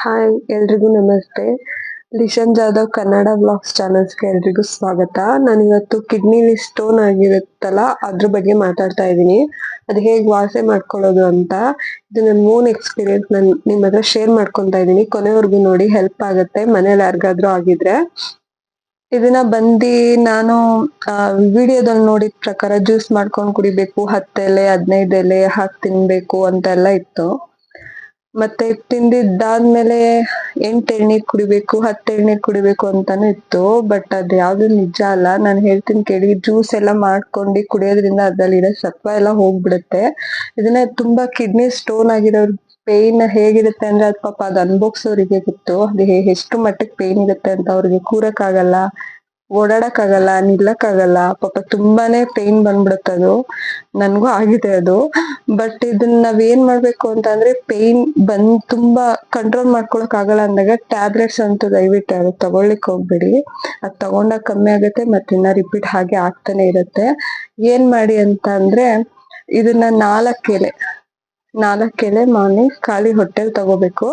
Hi ಎಲ್ರಿಗೂ ನಮಸ್ತೆ. Lishan Jadhav Kannada blogs ಚಾನಲ್ಸ್ಗೆ ಎಲ್ರಿಗೂ ಸ್ವಾಗತ. ನಾನು ಇವತ್ತು ಕಿಡ್ನಿಲಿ ಸ್ಟೋನ್ ಆಗಿರುತ್ತಲ್ಲ, ಅದ್ರ ಬಗ್ಗೆ ಮಾತಾಡ್ತಾ ಇದ್ದೀನಿ. ಅದು ಹೇಗೆ ವಾಸೆ ಮಾಡ್ಕೊಳ್ಳೋದು ಅಂತ ಇದು ನನ್ನ ಮೂನ್ ಎಕ್ಸ್ಪೀರಿಯನ್ಸ್ ನಾನು ನಿಮ್ಮ ಹತ್ರ ಶೇರ್ ಮಾಡ್ಕೊತಾ ಇದ್ದೀನಿ. ಕೊನೆವರೆಗೂ ನೋಡಿ ಹೆಲ್ಪ್ ಆಗುತ್ತೆ, ಮನೇಲಿ ಯಾರಿಗಾದ್ರೂ ಆಗಿದ್ರೆ. ಇದನ್ನ ಬಂದು ನಾನು ವಿಡಿಯೋದಲ್ಲಿ ನೋಡಿದ ಪ್ರಕಾರ ಜ್ಯೂಸ್ ಮಾಡ್ಕೊಂಡು ಕುಡಿಬೇಕು, ಹತ್ತೆಲೆ ಹದಿನೈದು ಎಲೆ ಹಾಕಿ ತಿನ್ಬೇಕು ಅಂತೆಲ್ಲ ಇತ್ತು. ಮತ್ತೆ ತಿಂದಿದ್ದಾದ್ಮೇಲೆ ಎಂಟ್ ಎಳ್ನೀರ್ ಕುಡಿಬೇಕು, ಹತ್ತ್ ಎಳ್ನೀರ್ ಕುಡಿಬೇಕು ಅಂತಾನು ಇತ್ತು ಬಟ್ ಅದ್ ಯಾವ್ದು ನಿಜ ಅಲ್ಲ. ನಾನ್ ಹೇಳ್ತೀನಿ ಕೇಳಿ ಜ್ಯೂಸ್ ಎಲ್ಲ ಮಾಡ್ಕೊಂಡು ಕುಡಿಯೋದ್ರಿಂದ ಅದ್ರಲ್ಲಿರೋ ಸತ್ವ ಎಲ್ಲ ಹೋಗ್ಬಿಡುತ್ತೆ. ಇದನ್ನ ತುಂಬಾ ಕಿಡ್ನಿ ಸ್ಟೋನ್ ಆಗಿರೋರ್ ಪೇನ್ ಹೇಗಿರುತ್ತೆ ಅಂದ್ರೆ ಅದ್ ಪಾಪ ಅದ್ ಅನ್ಭೋಗ್ಸೋರಿಗೆ ಗೊತ್ತು. ಅದು ಎಷ್ಟು ಮಟ್ಟಕ್ಕೆ ಪೇನ್ ಇರುತ್ತೆ ಅಂತ ಅವ್ರಿಗೆ ಕೂರಕ್ ಆಗಲ್ಲ ಓಡಾಡಕ್ ಆಗಲ್ಲ ನಿಲ್ಲಕ್ ಆಗಲ್ಲ ಪಾಪ ತುಂಬಾನೇ ಪೇನ್ ಬಂದ್ಬಿಡುತ್ತೆ ಅದು. ನನ್ಗೂ ಆಗಿದೆ ಅದು. ಬಟ್ ಇದನ್ನ ನಾವ್ ಏನ್ ಮಾಡ್ಬೇಕು ಅಂತ ಅಂದ್ರೆ ಪೇನ್ ಬಂದ್ ತುಂಬಾ ಕಂಟ್ರೋಲ್ ಮಾಡ್ಕೊಳಕ್ ಆಗಲ್ಲ ಅಂದಾಗ ಟ್ಯಾಬ್ಲೆಟ್ಸ್ ಅಂತೂ ದಯವಿಟ್ಟು ಅದು ತಗೊಳ್ಲಿಕ್ಕೆ ಹೋಗ್ಬೇಡಿ. ಅದ್ ತಗೊಂಡಾಗ ಕಮ್ಮಿ ಆಗುತ್ತೆ ಮತ್ತೆ ಇನ್ನ ರಿಪೀಟ್ ಹಾಗೆ ಆಗ್ತಾನೆ ಇರುತ್ತೆ. ಏನ್ ಮಾಡಿ ಅಂತ ಅಂದ್ರೆ ಇದನ್ನ ನಾಲ್ಕೆಲೆ ನಾಲ್ಕ್ ಎಲೆ ಮಾರ್ನಿಂಗ್ ಖಾಲಿ ಹೊಟ್ಟೆಲ್ ತಗೋಬೇಕು.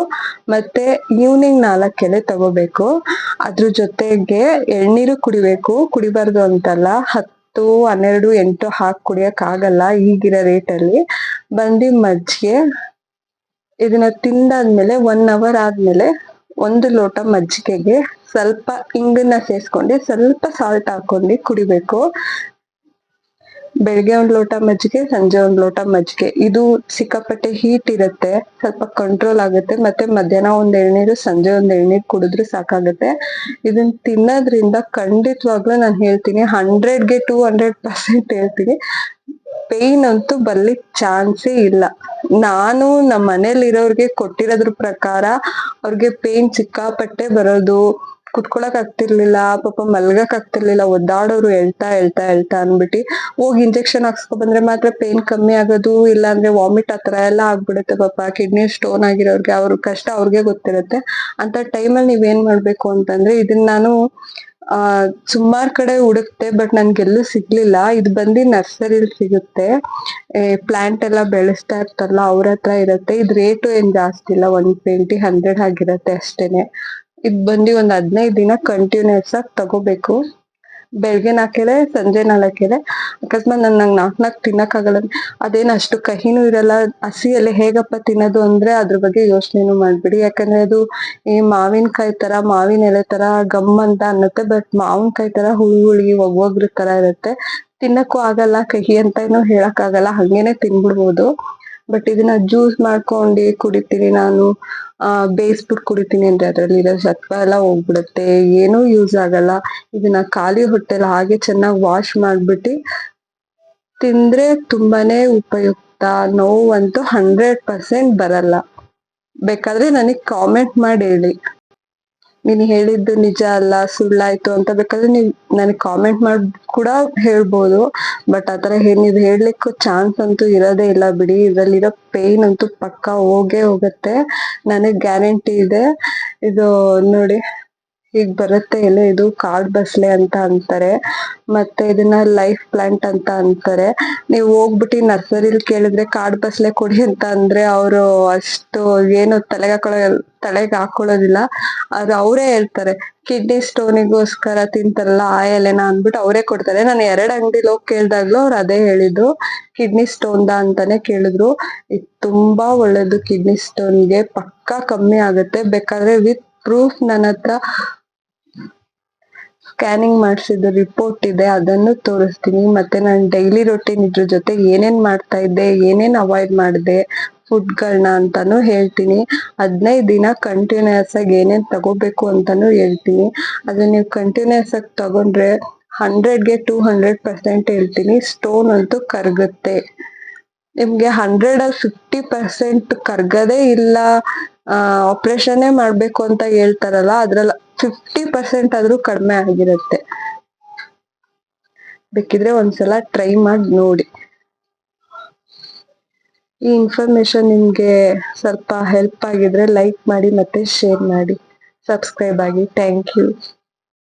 ಮತ್ತೆ ಈವ್ನಿಂಗ್ ನಾಲ್ಕೆಲೆ ತಗೋಬೇಕು. ಅದ್ರ ಜೊತೆಗೆ ಎಳ್ನೀರು ಕುಡಿಬೇಕು. ಕುಡಿಬಾರ್ದು ಅಂತಲ್ಲ, ಹತ್ತು, ಹನ್ನೆರಡು, ಎಂಟು ಹಾಕಿ ಕುಡಿಯಕ್ ಆಗಲ್ಲ ಈಗಿರೋ ರೇಟ್ ಅಲ್ಲಿ ಬಂದಿ ಮಜ್ಜಿಗೆ ಇದನ್ನ ತಿಂದಾದ್ಮೇಲೆ ಒನ್ ಅವರ್ ಆದ್ಮೇಲೆ ಒಂದು ಲೋಟ ಮಜ್ಜಿಗೆಗೆ ಸ್ವಲ್ಪ ಇಂಗನ್ನ ಸೇರಿಸ್ಕೊಂಡು ಸ್ವಲ್ಪ ಸಾಲ್ಟ್ ಹಾಕೊಂಡು ಕುಡಿಬೇಕು. ಬೆಳಿಗ್ಗೆ ಒಂದ್ ಲೋಟ ಮಜ್ಜಿಗೆ, ಸಂಜೆ ಒಂದ್ ಲೋಟ ಮಜ್ಜಿಗೆ. ಇದು ಸಿಕ್ಕಾಪಟ್ಟೆ ಹೀಟ್ ಇರುತ್ತೆ, ಸ್ವಲ್ಪ ಕಂಟ್ರೋಲ್ ಆಗುತ್ತೆ, ಮತ್ತೆ ಮಧ್ಯಾಹ್ನ ಒಂದ್ ಎಳ್ನೀರು, ಸಂಜೆ ಒಂದ್ ಎಳ್ನೀರು ಕುಡಿದ್ರೆ ಸಾಕಾಗುತ್ತೆ. ಇದನ್ನ ತಿನ್ನೋದ್ರಿಂದ ಖಂಡಿತವಾಗ್ಲೂ ನಾನು ಹೇಳ್ತೀನಿ ಹಂಡ್ರೆಡ್ಗೆ ಟೂ ಹಂಡ್ರೆಡ್ ಪರ್ಸೆಂಟ್ ಹೇಳ್ತೀನಿ. ಪೇಯ್ನ್ ಅಂತೂ ಬರ್ಲಿಕ್ ಚಾನ್ಸೇ ಇಲ್ಲ. ನಾನು ನಮ್ಮ ಮನೇಲಿ ಇರೋರ್ಗೆ ಕೊಟ್ಟಿರೋದ್ರ ಪ್ರಕಾರ ಅವ್ರಿಗೆ ಪೇಯ್ನ್ ಸಿಕ್ಕಾಪಟ್ಟೆ ಬರೋದು ಕುತ್ಕೊಳಕ್ ಆಗ್ತಿರ್ಲಿಲ್ಲ, ಪಾಪ ಮಲ್ಗಕ್ ಆಗ್ತಿರ್ಲಿಲ್ಲ, ಒದ್ದಾಡೋರು ಎಳ್ತಾ ಎಳ್ತಾ ಎಳ್ತಾ ಅನ್ಬಿಟ್ಟು ಹೋಗಿ ಇಂಜೆಕ್ಷನ್ ಹಾಕ್ಸ್ಕೊ ಬಂದ್ರೆ ಮಾತ್ರ ಪೇನ್ ಕಮ್ಮಿ ಆಗೋದು ಇಲ್ಲ ಅಂದ್ರೆ ವಾಮಿಟ್ ಆತರ ಎಲ್ಲ ಆಗ್ಬಿಡುತ್ತೆ ಪಾಪ. ಕಿಡ್ನಿ ಸ್ಟೋನ್ ಆಗಿರೋರ್ಗೆ ಅವ್ರ ಕಷ್ಟ ಅವ್ರಿಗೆ ಗೊತ್ತಿರುತ್ತೆ. ಅಂತ ಟೈಮಲ್ಲಿ ನೀವೇನ್ ಮಾಡ್ಬೇಕು ಅಂತಂದ್ರೆ ಇದನ್ನ ನಾನು, ಆ, ಸುಮಾರ್ ಕಡೆ ಹುಡುಕ್ತೆ ಬಟ್ ನನ್ಗೆಲ್ಲೂ ಸಿಗ್ಲಿಲ್ಲ. ಇದು ಬಂದು ನರ್ಸರಿಲಿ ಸಿಗುತ್ತೆ. ಪ್ಲಾಂಟ್ ಎಲ್ಲ ಬೆಳೆಸ್ತಾ ಇರ್ತಾರಲ್ಲ ಅವ್ರ ಹತ್ರ ಇರುತ್ತೆ. ಇದ್ ರೇಟು ಏನ್ ಜಾಸ್ತಿ ಇಲ್ಲ ಒನ್ ಟ್ವೆಂಟಿ ಹಂಡ್ರೆಡ್ ಆಗಿರತ್ತೆ ಅಷ್ಟೇನೆ. ಇದ್ ಬಂದು ಒಂದ್ ಹದಿನೈದು ದಿನ ಕಂಟಿನ್ಯೂಸ್ ಆಗಿ ತಗೋಬೇಕು. ಬೆಳಗ್ಗೆ ನಾಲ್ಕೆಲೆ ಸಂಜೆ ನಾಲ್ಕೆಲೆ ಅಕಸ್ಮಾತ್ ನನ್ ನಂಗೆ ನಾಲ್ಕು ತಿನ್ನಕ್ ಆಗಲ್ಲ. ಅದೇನ್ ಅಷ್ಟು ಕಹಿನೂ ಇರಲ್ಲ. ಹಸಿ ಎಲೆ ಹೇಗಪ್ಪ ತಿನ್ನೋದು ಅಂದ್ರೆ ಅದ್ರ ಬಗ್ಗೆ ಯೋಚನೆನೂ ಮಾಡ್ಬಿಡಿ. ಯಾಕಂದ್ರೆ ಅದು ಈ ಮಾವಿನಕಾಯಿ ತರ, ಮಾವಿನ ಎಲೆ ತರ ಗಮ್ ಅಂತ ಅನ್ನತ್ತೆ. ಬಟ್ ಮಾವಿನಕಾಯಿ ತರ ಹುಳಿ ಹುಳಿ ಒಬ್ಬೊಬ್ರ ತರ ಇರುತ್ತೆ. ತಿನ್ನಕ್ಕೂ ಆಗಲ್ಲ, ಕಹಿ ಅಂತ ಏನು ಹೇಳಕ್ ಆಗಲ್ಲ. ಹಂಗೇನೆ ತಿನ್ಬಿಡ್ಬೋದು. ಬಟ್ ಇದನ್ನ ಜ್ಯೂಸ್ ಮಾಡ್ಕೊಂಡು ಕುಡಿತೀನಿ ನಾನು. ಬೇಯಿಸ್ಬಿಟ್ಟು ಕುಡಿತೀನಿ ಅಂದ್ರೆ ಅದ್ರಲ್ಲಿರೋ ಸತ್ವ ಎಲ್ಲ ಹೋಗ್ಬಿಡುತ್ತೆ. ಏನೂ ಯೂಸ್ ಆಗಲ್ಲ. ಇದನ್ನ ಖಾಲಿ ಹೊಟ್ಟೆಲ್ಲ ಹಾಗೆ ಚೆನ್ನಾಗಿ ವಾಶ್ ಮಾಡ್ಬಿಟ್ಟು ತಿಂದ್ರೆ ತುಂಬಾನೇ ಉಪಯುಕ್ತ. ನೋವಂತೂ ಹಂಡ್ರೆಡ್ ಪರ್ಸೆಂಟ್ ಬರಲ್ಲ. ಬೇಕಾದ್ರೆ ನನಗ್ ಕಾಮೆಂಟ್ ಮಾಡಿ ಹೇಳಿ. ನೀನ್ ಹೇಳಿದ್ದು ನಿಜ ಅಲ್ಲ, ಸುಳ್ಳಾಯ್ತು ಅಂತ ಬೇಕಾದ್ರೆ ನೀವ್ ನನಗ್ ಕಾಮೆಂಟ್ ಮಾಡ್ ಕೂಡ ಹೇಳ್ಬೋದು. ಬಟ್ ಆತರ ನೀವ್ ಹೇಳ್ಲಿಕ್ಕೂ ಚಾನ್ಸ್ ಅಂತೂ ಇರೋದೇ ಇಲ್ಲ ಬಿಡಿ. ಇದ್ರಲ್ಲಿರೋ ಪೇನ್ ಅಂತೂ ಪಕ್ಕ ಹೋಗೇ ಹೋಗುತ್ತೆ. ನನಗ್ ಗ್ಯಾರಂಟಿ ಇದೆ. ಇದು ನೋಡಿ. ಈಗ ಬರುತ್ತೆ ಇಲ್ಲ ಇದು ಕಾಡ್ ಬಸಳೆ ಅಂತ ಅಂತಾರೆ, ಮತ್ತೆ ಇದನ್ನ ಲೈಫ್ ಪ್ಲಾಂಟ್ ಅಂತ ಅಂತಾರೆ. ನೀವು ಹೋಗ್ಬಿಟ್ಟು ನರ್ಸರಿಲಿ ಕೇಳಿದ್ರೆ ಕಾಡ್ ಬಸಳೆ ಕೊಡಿ ಅಂತ ಅಂದ್ರೆ ಅವರು ಅಷ್ಟು ಏನು ತಲೆಗೆ ಹಾಕೊಳ್ಳೋ, ತಲೆಗೆ ಹಾಕೊಳ್ಳೋದಿಲ್ಲ. ಆದ್ರೆ ಅವರೇ ಹೇಳ್ತಾರೆ ಕಿಡ್ನಿ ಸ್ಟೋನಿಗೋಸ್ಕರ ತಿಂತಾರಲ್ಲ ಆ ಎಲೆನ ಅಂದ್ಬಿಟ್ಟು ಅವರೇ ಕೊಡ್ತಾರೆ. ನಾನು ಎರಡು ಅಂಗಡಿಲಿ ಹೋಗಿ ಕೇಳ್ದಾಗ್ಲೂ ಅವ್ರು ಅದೇ ಹೇಳಿದ್ರು ಕಿಡ್ನಿ ಸ್ಟೋನ್ ದ ಅಂತಾನೆ ಕೇಳಿದ್ರು. ಇದು ತುಂಬಾ ಒಳ್ಳೇದು ಕಿಡ್ನಿ ಸ್ಟೋನ್ಗೆ ಪಕ್ಕಾ ಕಮ್ಮಿ ಆಗುತ್ತೆ. ಬೇಕಾದ್ರೆ ವಿತ್ ಪ್ರೂಫ್ ನನ್ನ ಹತ್ರ ಸ್ಕ್ಯಾನಿಂಗ್ ಮಾಡಿಸಿದ ರಿಪೋರ್ಟ್ ಇದೆ, ಅದನ್ನು ತೋರಿಸ್ತೀನಿ. ಮತ್ತೆ ನಾನು ಡೈಲಿ ರೊಟೀನ್ ಇದ್ರ ಜೊತೆ ಏನೇನ್ ಮಾಡ್ತಾ ಇದ್ದೆ, ಏನೇನ್ ಅವಾಯ್ಡ್ ಮಾಡಿದೆ ಫುಡ್ಗಳನ್ನ ಅಂತಾನು ಹೇಳ್ತೀನಿ. ಹದಿನೈದು ದಿನ ಕಂಟಿನ್ಯೂಸ್ ಆಗಿ ಏನೇನ್ ತಗೋಬೇಕು ಅಂತಾನು ಹೇಳ್ತೀನಿ. ಅದನ್ನ ನೀವು ಕಂಟಿನ್ಯೂಸ್ ಆಗಿ ತಗೊಂಡ್ರೆ ಹಂಡ್ರೆಡ್ಗೆ ಟೂ ಹಂಡ್ರೆಡ್ ಪರ್ಸೆಂಟ್ ಹೇಳ್ತೀನಿ. ಸ್ಟೋನ್ ಅಂತೂ ಕರಗುತ್ತೆ. ನಿಮ್ಗೆ ಹಂಡ್ರೆಡ್ ಅಲ್ಲಿ ಫಿಫ್ಟಿ ಪರ್ಸೆಂಟ್ ಕರ್ಗದೇ ಇಲ್ಲ. ಆಪರೇಷನ್ನೇ ಮಾಡ್ಬೇಕು ಅಂತ ಹೇಳ್ತಾರಲ್ಲ ಅದ್ರಲ್ಲಿ ಫಿಫ್ಟಿ ಪರ್ಸೆಂಟ್ ಆದ್ರೂ ಕಡಿಮೆ ಆಗಿರುತ್ತೆ. ಬೇಕಿದ್ರೆ ಒಂದ್ಸಲ ಟ್ರೈ ಮಾಡಿ ನೋಡಿ. ಈ ಇನ್ಫಾರ್ಮೇಶನ್ ನಿಮ್ಗೆ ಸ್ವಲ್ಪ ಹೆಲ್ಪ್ ಆಗಿದ್ರೆ ಲೈಕ್ ಮಾಡಿ ಮತ್ತೆ ಶೇರ್ ಮಾಡಿ. ಸಬ್ಸ್ಕ್ರೈಬ್ ಆಗಿ. Thank you